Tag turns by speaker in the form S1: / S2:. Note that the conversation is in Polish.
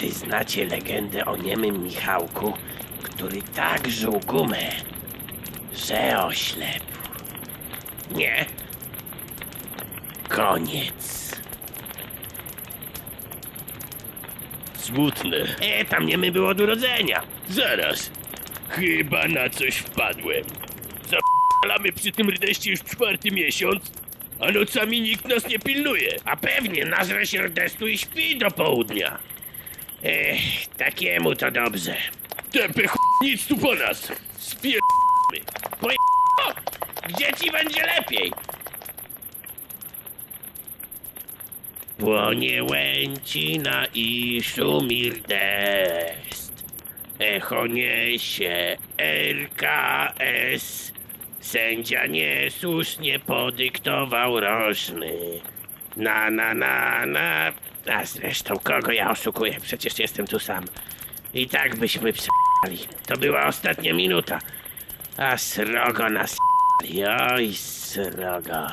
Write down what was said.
S1: Czy znacie legendę o niemym Michałku, który tak żuł gumę, że oślepł? Nie. Koniec.
S2: Smutne.
S1: E, tam niemy był od urodzenia.
S2: Zaraz. Chyba na coś wpadłem. Zapalamy przy tym rdeście już czwarty miesiąc, a nocami nikt nas nie pilnuje.
S1: A pewnie nażre się rdestu i śpi do południa. Ech, takiemu to dobrze.
S2: Tępy ch... nic tu po nas. Spier...
S1: Poje... Gdzie ci będzie lepiej? Płonie łęcina i szumi deszcz. Echo niesie RKS. Sędzia niesłusznie podyktował rożny. Na, na, na, na. A zresztą kogo ja oszukuję? Przecież jestem tu sam. I tak byśmy prze***ali. To była ostatnia minuta. A srogo nas... Oj, srogo.